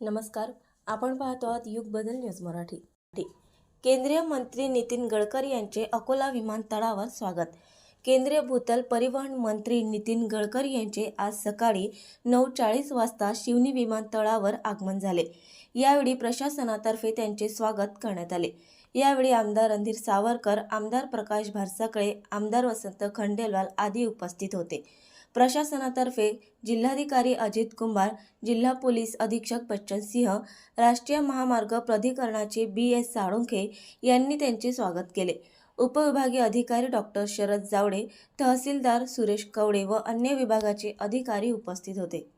नमस्कार. आपण पाहतो आहात युग बदल न्यूज मराठी. केंद्रीय मंत्री नितीन गडकरी यांचे अकोला विमानतळावर स्वागत. केंद्रीय भूतल परिवहन मंत्री नितीन गडकरी यांचे आज सकाळी नऊ चाळीस वाजता शिवनी विमानतळावर आगमन झाले. यावेळी प्रशासनातर्फे त्यांचे स्वागत करण्यात आले. यावेळी आमदार रणधीर सावरकर आमदार प्रकाश भारसाकळे आमदार वसंत खंडेलवाल आदी उपस्थित होते. प्रशासनातर्फे जिल्हाधिकारी अजित कुंभार जिल्हा पोलीस अधीक्षक बच्चन सिंह राष्ट्रीय महामार्ग प्राधिकरणाचे बी एस साळुंखे यांनी त्यांचे स्वागत केले. उपविभागीय अधिकारी डॉक्टर शरद जावडे तहसीलदार सुरेश कवडे व अन्य विभागाचे अधिकारी उपस्थित होते.